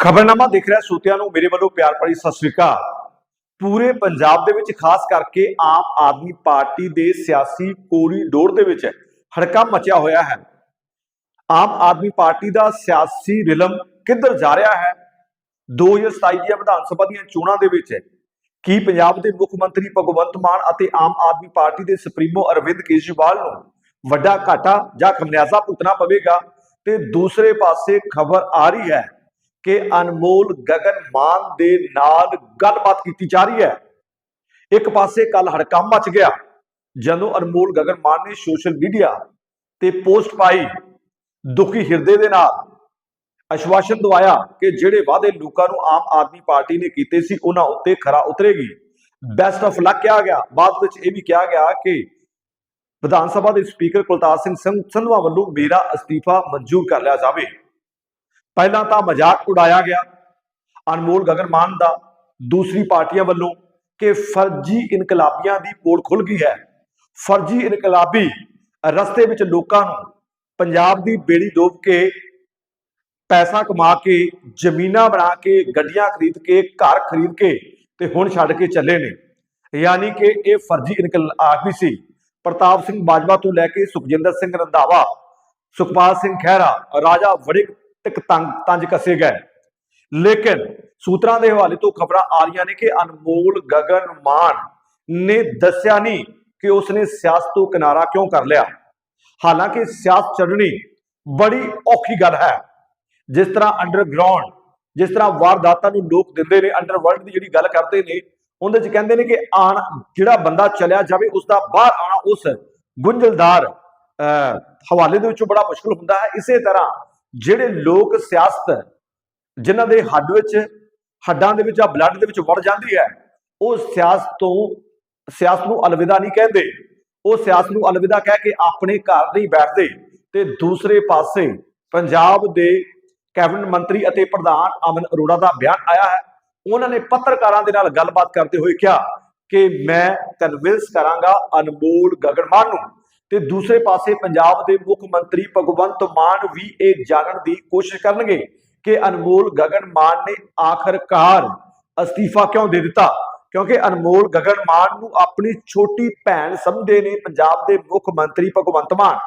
ਖਬਰਨਾਮਾ ਦੇਖ ਰਿਹਾ ਸੋਤਿਆਂ ਨੂੰ, ਮੇਰੇ ਵੱਲੋਂ ਪਿਆਰ ਭਰੀ ਸਤਿ ਸ੍ਰੀ ਅਕਾਲ। ਪੂਰੇ ਪੰਜਾਬ ਦੇ ਵਿੱਚ ਖਾਸ ਕਰਕੇ ਆਮ ਆਦਮੀ ਪਾਰਟੀ ਦੇ ਸਿਆਸੀ ਕੋਰੀਡੋਰ ਦੇ ਵਿੱਚ ਹੜਕਾ ਮਚਿਆ ਹੋਇਆ ਹੈ। ਆਮ ਆਦਮੀ ਪਾਰਟੀ ਦਾ ਸਿਆਸੀ ਰਿਲਮ ਕਿੱਧਰ ਜਾ ਰਿਹਾ ਹੈ? 2027 ਦੀਆਂ ਵਿਧਾਨ ਸਭਾ ਦੀਆਂ ਚੋਣਾਂ ਦੇ ਵਿੱਚ ਕੀ ਪੰਜਾਬ ਦੇ ਮੁੱਖ ਮੰਤਰੀ ਭਗਵੰਤ ਮਾਨ ਅਤੇ ਆਮ ਆਦਮੀ ਪਾਰਟੀ ਦੇ ਸੁਪਰੀਮੋ ਅਰਵਿੰਦ ਕੇਜਰੀਵਾਲ ਨੂੰ ਵੱਡਾ ਘਾਟਾ ਜਾਂ ਖਮਨਿਆਜ਼ਾ ਭੁਗਤਣਾ ਪਵੇਗਾ? ਤੇ ਦੂਸਰੇ ਪਾਸੇ ਖਬਰ ਆ ਰਹੀ ਹੈ ਕਿ ਅਨਮੋਲ ਗਗਨ ਮਾਨ ਦੇ ਨਾਲ ਗੱਲਬਾਤ ਕੀਤੀ ਜਾ ਰਹੀ ਹੈ। ਇੱਕ ਪਾਸੇ ਕੱਲ ਹੜਕੰਮ ਮਚ ਗਿਆ, ਜਦੋਂ ਅਨਮੋਲ ਗਗਨ ਮਾਨ ਨੇ ਸੋਸ਼ਲ ਮੀਡੀਆ ਤੇ ਪੋਸਟ ਪਾਈ ਦੁਖੀ ਹਿਰਦੇ ਦੇ ਨਾਲ ਅਸ਼ਵਾਸਨ ਦਵਾਇਆ ਕਿ ਜਿਹੜੇ ਵਾਅਦੇ ਲੋਕਾਂ ਨੂੰ ਆਮ ਆਦਮੀ ਪਾਰਟੀ ਨੇ ਕੀਤੇ ਸੀ, ਉਹਨਾਂ ਉੱਤੇ ਖਰਾ ਉਤਰੇਗੀ। ਬੈਸਟ ਆਫ ਲੱਕ ਕਿਹਾ ਗਿਆ। ਬਾਅਦ ਵਿੱਚ ਇਹ ਵੀ ਕਿਹਾ ਗਿਆ ਕਿ ਵਿਧਾਨ ਸਭਾ ਦੇ ਸਪੀਕਰ ਕੁਲਤਾਰ ਸਿੰਘ ਸੰਧ- ਸੰਧਵਾ ਵੱਲੋਂ ਮੇਰਾ ਅਸਤੀਫਾ ਮਨਜ਼ੂਰ ਕਰ ਲਿਆ ਜਾਵੇ। ਪਹਿਲਾਂ ਤਾਂ ਮਜ਼ਾਕ ਉਡਾਇਆ ਗਿਆ ਅਨਮੋਲ ਗਗਨ ਮਾਨ ਦਾ, ਦੂਸਰੀ ਪਾਰਟੀਆਂ ਵੱਲੋਂ ਕਿ ਫਰਜ਼ੀ ਇਨਕਲਾਬੀਆਂ ਦੀ ਪੋਲ ਖੁੱਲ ਗਈ ਹੈ। ਫਰਜ਼ੀ ਇਨਕਲਾਬੀ ਰਸਤੇ ਵਿੱਚ ਲੋਕਾਂ ਨੂੰ ਪੰਜਾਬ ਦੀ ਬੇੜੀ ਡੋਬ ਕੇ ਪੈਸਾ ਕਮਾ ਕੇ, ਜ਼ਮੀਨਾਂ ਬਣਾ ਕੇ, ਗੱਡੀਆਂ ਖਰੀਦ ਕੇ, ਘਰ ਖਰੀਦ ਕੇ ਤੇ ਹੁਣ ਛੱਡ ਕੇ ਚੱਲੇ ਨੇ। ਯਾਨੀ ਕਿ ਇਹ ਫਰਜ਼ੀ ਇਨਕਲਾਬੀ ਸੀ। ਪ੍ਰਤਾਪ ਸਿੰਘ ਬਾਜਵਾ ਤੋਂ ਲੈ ਕੇ ਸੁਖਜਿੰਦਰ ਸਿੰਘ ਰੰਧਾਵਾ, ਸੁਖਪਾਲ ਸਿੰਘ ਖਹਿਰਾ, ਰਾਜਾ ਵੜਿਕ ਤੱਕ ਤੰਗ ਤੰਜ ਕਸੇ ਗਏ। ਲੇਕਿਨ ਸੂਤਰਾਂ ਦੇ ਹਵਾਲੇ ਤੋਂ ਖਬਰਾਂ ਆ ਰਹੀਆਂ ਨੇ ਕਿ ਅਨਮੋਲ ਗਗਨ ਮਾਨ ਨੇ ਦੱਸਿਆ ਨਹੀਂ ਕਿ ਉਸਨੇ ਸਿਆਸਤ ਤੋਂ ਕਿਨਾਰਾ ਕਿਉਂ ਕਰ ਲਿਆ। ਹਾਲਾਂਕਿ ਸਿਆਸਤ ਛੱਡਣੀ ਬੜੀ ਔਖੀ ਗੱਲ ਹੈ। ਜਿਸ ਤਰ੍ਹਾਂ ਅੰਡਰਗਰਾਉਂਡ ਜਿਸ ਤਰ੍ਹਾਂ ਵਾਰਦਾਤਾਂ ਨੂੰ ਲੋਕ ਦਿੰਦੇ ਨੇ ਅੰਡਰਵਰਲਡ ਦੀ ਜਿਹੜੀ ਗੱਲ ਕਰਦੇ ਨੇ ਉਹਦੇ ਚ ਕਹਿੰਦੇ ਨੇ ਕਿ ਆਣ ਜਿਹੜਾ ਬੰਦਾ ਚਲਿਆ ਜਾਵੇ ਉਸ ਦਾ ਬਾਹਰ ਆਣਾ ਉਸ ਗੁੰਝਲਦਾਰ ਅਹ, ਹਵਾਲੇ ਦੇ ਵਿੱਚੋਂ ਬੜਾ ਮੁਸ਼ਕਲ ਹੁੰਦਾ ਹੈ। ਇਸੇ ਤਰ੍ਹਾਂ ਜਿਹੜੇ ਲੋਕ ਸਿਆਸਤ ਜਿਨ੍ਹਾਂ ਦੇ ਹੱਡ ਵਿੱਚ, ਹੱਡਾਂ ਦੇ ਵਿੱਚ ਜਾਂ ਬਲੱਡ ਦੇ ਵਿੱਚ ਵੜ ਜਾਂਦੀ ਹੈ, ਉਹ ਸਿਆਸਤ ਤੋਂ, ਸਿਆਸਤ ਨੂੰ ਅਲਵਿਦਾ ਨਹੀਂ ਕਹਿੰਦੇ। ਉਹ ਸਿਆਸਤ ਨੂੰ ਅਲਵਿਦਾ ਕਹਿ ਕੇ ਆਪਣੇ ਘਰ ਨਹੀਂ ਬੈਠਦੇ। ਤੇ ਦੂਸਰੇ ਪਾਸੇ ਪੰਜਾਬ ਦੇ ਕੈਬਨਿਟ ਮੰਤਰੀ ਅਤੇ ਪ੍ਰਧਾਨ ਅਮਨ ਅਰੋੜਾ ਦਾ ਬਿਆਨ ਆਇਆ ਹੈ। ਉਹਨਾਂ ਨੇ ਪੱਤਰਕਾਰਾਂ ਦੇ ਨਾਲ ਗੱਲਬਾਤ ਕਰਦੇ ਹੋਏ ਕਿਹਾ ਕਿ ਮੈਂ ਕਨਵਿੰਸ ਕਰਾਂਗਾ ਅਨਮੋਲ ਗਗਨਮਾਨ ਨੂੰ। ਤੇ ਦੂਸਰੇ ਪਾਸੇ ਪੰਜਾਬ ਦੇ ਮੁੱਖ ਮੰਤਰੀ ਭਗਵੰਤ ਮਾਨ ਵੀ ਇਹ ਜਾਣਨ ਦੀ ਕੋਸ਼ਿਸ਼ ਕਰਨਗੇ ਕਿ ਅਨਮੋਲ ਗਗਨ ਮਾਨ ਨੇ ਆਖਰਕਾਰ ਅਸਤੀਫਾ ਕਿਉਂ ਦੇ ਦਿੱਤਾ? ਕਿਉਂਕਿ ਅਨਮੋਲ ਗਗਨ ਮਾਨ ਨੂੰ ਆਪਣੀ ਛੋਟੀ ਭੈਣ ਸਮਝਦੇ ਨੇ ਪੰਜਾਬ ਦੇ ਮੁੱਖ ਮੰਤਰੀ ਭਗਵੰਤ ਮਾਨ।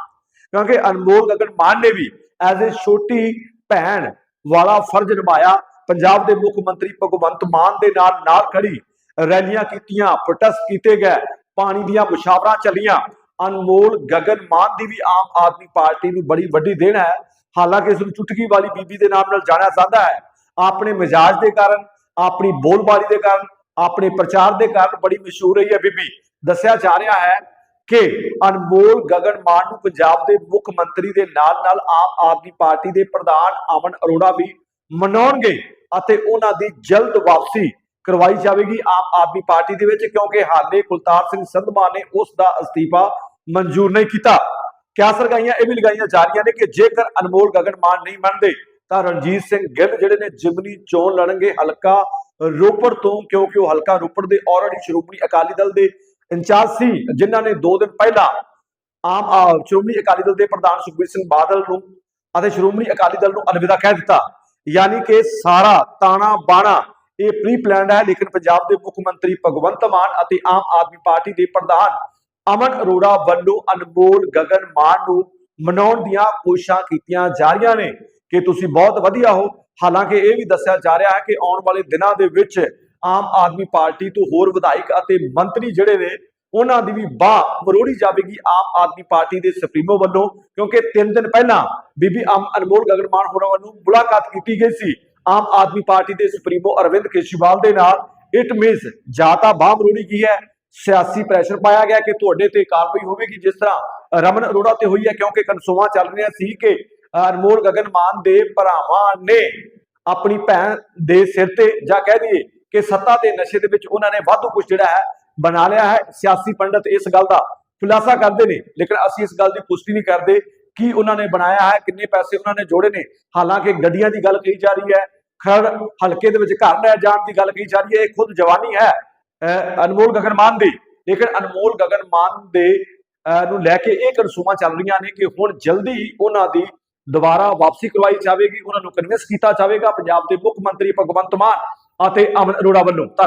ਕਿਉਂਕਿ ਅਨਮੋਲ ਗਗਨ ਮਾਨ ਨੇ ਵੀ ਐਜ਼ ਅ ਛੋਟੀ ਭੈਣ ਵਾਲਾ ਫਰਜ਼ ਨਿਭਾਇਆ। ਪੰਜਾਬ ਦੇ ਮੁੱਖ ਮੰਤਰੀ ਭਗਵੰਤ ਮਾਨ ਦੇ ਨਾਲ ਨਾਲ ਖੜੀ ਰੈਲੀਆਂ ਕੀਤੀਆਂ ਪ੍ਰੋਟੈਸਟ ਕੀਤੇ ਗਏ, ਪਾਣੀ ਦੀਆਂ ਮੁਸ਼ਾਵਰਾਂ ਚੱਲੀਆਂ। ਅਨਮੋਲ ਗਗਨ ਮਾਨ ਦੀ ਵੀ ਆਮ ਆਦਮੀ ਪਾਰਟੀ ਨੂੰ ਬੜੀ ਵੱਡੀ ਦੇਣ ਹੈ। ਹਾਲਾਂਕਿ ਇਸ ਨੂੰ ਚੁਟਕੀ ਵਾਲੀ ਬੀਬੀ ਦੇ ਨਾਮ ਨਾਲ ਜਾਣਿਆ ਜਾਂਦਾ ਹੈ। ਆਪਣੇ ਮਿਜਾਜ ਦੇ ਕਾਰਨ, ਆਪਣੀ ਬੋਲਬਾਰੀ ਦੇ ਕਾਰਨ, ਆਪਣੇ ਪ੍ਰਚਾਰ ਦੇ ਕਾਰਨ ਬੜੀ ਮਸ਼ਹੂਰ ਰਹੀ ਹੈ ਬੀਬੀ। ਦੱਸਿਆ ਜਾ ਰਿਹਾ ਹੈ ਕਿ ਅਨਮੋਲ ਗਗਨ ਮਾਨ ਨੂੰ ਪੰਜਾਬ ਦੇ ਮੁੱਖ ਮੰਤਰੀ ਦੇ ਨਾਲ ਨਾਲ ਆਮ ਆਦਮੀ ਪਾਰਟੀ ਦੇ ਪ੍ਰਧਾਨ ਅਮਨ ਅਰੋੜਾ ਵੀ ਮਨਾਉਣਗੇ ਅਤੇ ਉਹਨਾਂ ਦੀ ਜਲਦ ਵਾਪਸੀ ਕਰਵਾਈ ਜਾਵੇਗੀ ਆਮ ਆਦਮੀ ਪਾਰਟੀ ਦੇ ਵਿੱਚ ਕਿਉਂਕਿ ਹਾਲੇ ਕੁਲਤਾਰ ਸਿੰਘ ਸੰਧਮਾ ਨੇ ਉਸ ਦਾ ਅਸਤੀਫਾ ਮਨਜ਼ੂਰ ਨਹੀਂ ਕੀਤਾ। ਕਿਆ ਸਰਗਾਈਆਂ ਇਹ ਵੀ ਲਗਾਈਆਂ ਜਾ ਰਹੀਆਂ ਨੇ ਕਿ ਜੇਕਰ ਅਨਮੋਲ ਗਗਨ ਮਾਨ ਨਹੀਂ ਮੰਨਦੇ, ਤਾਂ ਰਣਜੀਤ ਸਿੰਘ ਗਿੱਲ ਜਿਹੜੇ ਨੇ ਜਿਮਨੀ ਚੋਣ ਲੜਨਗੇ ਹਲਕਾ ਰੋਪੜ ਤੋਂ, ਕਿਉਂਕਿ ਉਹ ਹਲਕਾ ਰੋਪੜ ਦੇ ਆਲਰੇਡੀ ਸ਼੍ਰੋਮਣੀ ਅਕਾਲੀ ਦਲ ਦੇ ਇੰਚਾਰਜ ਸੀ, ਜਿਨ੍ਹਾਂ ਨੇ 2 ਦਿਨ ਪਹਿਲਾਂ ਆਮ ਸ਼੍ਰੋਮਣੀ ਅਕਾਲੀ ਦਲ ਦੇ ਪ੍ਰਧਾਨ ਸੁਖਬੀਰ ਸਿੰਘ ਬਾਦਲ ਨੂੰ ਅਤੇ ਸ਼੍ਰੋਮਣੀ ਅਕਾਲੀ ਦਲ ਨੂੰ ਅਲਵਿਦਾ ਕਹਿ ਦਿੱਤਾ। ਯਾਨੀ ਕਿ ਸਾਰਾ ਤਾਣਾ ਬਾਣਾ ਇਹ ਪ੍ਰੀ ਪਲਾਨਡ ਹੈ, ਲੇਕਿਨ ਪੰਜਾਬ ਦੇ ਮੁੱਖ ਮੰਤਰੀ ਭਗਵੰਤ ਮਾਨ ਅਤੇ ਆਮ ਆਦਮੀ ਪਾਰਟੀ ਦੇ ਪ੍ਰਧਾਨ ਅਮਨ ਅਰੋੜਾ ਵੱਲੋਂ ਅਨਮੋਲ ਗਗਨ ਮਾਨ ਨੂੰ ਮਨਾਉਣ ਦੀਆਂ ਕੋਸ਼ਿਸ਼ਾਂ ਕੀਤੀਆਂ ਜਾ ਰਹੀਆਂ ਨੇ। ਕਿ ਤੁਸੀਂ ਬਹੁਤ ਵਧੀਆ ਹੋ। ਹਾਲਾਂਕਿ ਇਹ ਵੀ ਦੱਸਿਆ ਜਾ ਰਿਹਾ ਹੈ ਕਿ ਆਉਣ ਵਾਲੇ ਦਿਨਾਂ ਦੇ ਵਿੱਚ ਆਮ ਆਦਮੀ ਪਾਰਟੀ ਤੋਂ ਹੋਰ ਵਿਧਾਇਕ ਅਤੇ ਮੰਤਰੀ ਜਿਹੜੇ ਨੇ, ਉਹਨਾਂ ਦੀ ਵੀ ਬਾਹ ਮਰੋੜੀ ਜਾਵੇਗੀ ਆਮ ਆਦਮੀ ਪਾਰਟੀ ਦੇ ਸੁਪਰੀਮੋ ਵੱਲੋਂ। ਕਿਉਂਕਿ 3 ਦਿਨ ਪਹਿਲਾਂ ਬੀਬੀ ਅਨਮੋਲ ਗਗਨ ਮਾਨ ਹੋਰਾਂ ਵੱਲੋਂ ਮੁਲਾਕਾਤ ਕੀਤੀ ਗਈ ਸੀ। ਆਮ ਆਦਮੀ ਪਾਰਟੀ ਦੇ ਸੁਪਰੀਮੋ ਅਰਵਿੰਦ ਕੇਜਰੀਵਾਲ ਦੇ ਨਾਲ। ਇਟ ਮੀਨਸ ਜਾਂ ਤਾਂ ਬਾਹ ਮਰੋੜੀ ਗਈ ਹੈ। ਸਿਆਸੀ ਪ੍ਰੈਸ਼ਰ ਪਾਇਆ ਗਿਆ ਕਿ ਤੁਹਾਡੇ ਤੇ ਕਾਰਵਾਈ ਹੋਵੇਗੀ, ਜਿਸ ਤਰ੍ਹਾਂ ਰਮਨ ਅਰੋੜਾ ਤੇ ਹੋਈ ਹੈ, ਕਿਉਂਕਿ ਕਨਸੋਆਂ ਚੱਲ ਰਹੀਆਂ ਸੀ ਕਿ ਅਨਮੋਲ ਗਗਨ ਮਾਨ ਦੇ ਭਰਾਵਾਂ ਨੇ ਆਪਣੀ ਭੈਣ ਦੇ ਸਿਰ ਤੇ, ਜਾਂ ਕਹਿ ਦਈਏ ਕਿ ਸੱਤਾ ਦੇ ਨਸ਼ੇ ਦੇ ਵਿੱਚ ਉਹਨਾਂ ਨੇ ਵਾਧੂ ਕੁਝ ਜਿਹੜਾ ਹੈ, ਬਣਾ ਲਿਆ ਹੈ। ਸਿਆਸੀ ਪੰਡਤ ਇਸ ਗੱਲ ਦਾ ਖੁਲਾਸਾ ਕਰਦੇ ਨੇ, ਲੇਕਿਨ ਅਸੀਂ ਇਸ ਗੱਲ ਦੀ ਪੁਸ਼ਟੀ ਨਹੀਂ ਕਰਦੇ ਕੀ ਉਹਨਾਂ ਨੇ ਬਣਾਇਆ ਹੈ, ਕਿੰਨੇ ਪੈਸੇ ਉਹਨਾਂ ਨੇ ਜੋੜੇ ਨੇ। ਹਾਲਾਂਕਿ ਗੱਡੀਆਂ ਦੀ ਗੱਲ ਕਹੀ ਜਾ ਰਹੀ ਹੈ ਖਰ ਹਲਕੇ ਦੇ ਵਿੱਚ ਘਰ ਲੈ ਜਾਣ ਦੀ ਗੱਲ ਕਹੀ ਜਾ ਰਹੀ ਹੈ, ਇਹ ਖੁਦ ਜਵਾਨੀ ਹੈ। ਅਨਮੋਲ ਗਗਨ ਮਾਨ ਦੇ। ਲੇਕਿਨ ਅਨਮੋਲ ਗਗਨ ਮਾਨ ਦੇ, ਅਹ ਨੂੰ ਲੈ ਕੇ ਇਹ ਕਨਸੂਮਾਂ ਚੱਲ ਰਹੀਆਂ ਨੇ ਕਿ ਹੁਣ ਜਲਦੀ ਉਹਨਾਂ ਦੀ ਦੁਬਾਰਾ ਵਾਪਸੀ ਕਰਵਾਈ ਜਾਵੇਗੀ, ਉਹਨਾਂ ਨੂੰ ਕਨਵਿੰਸ ਕੀਤਾ ਜਾਵੇਗਾ ਪੰਜਾਬ ਦੇ ਮੁੱਖ ਮੰਤਰੀ ਭਗਵੰਤ ਮਾਨ ਅਤੇ ਅਮਨ ਅਰੋੜਾ ਵੱਲੋਂ। ਧੰਨਵਾਦ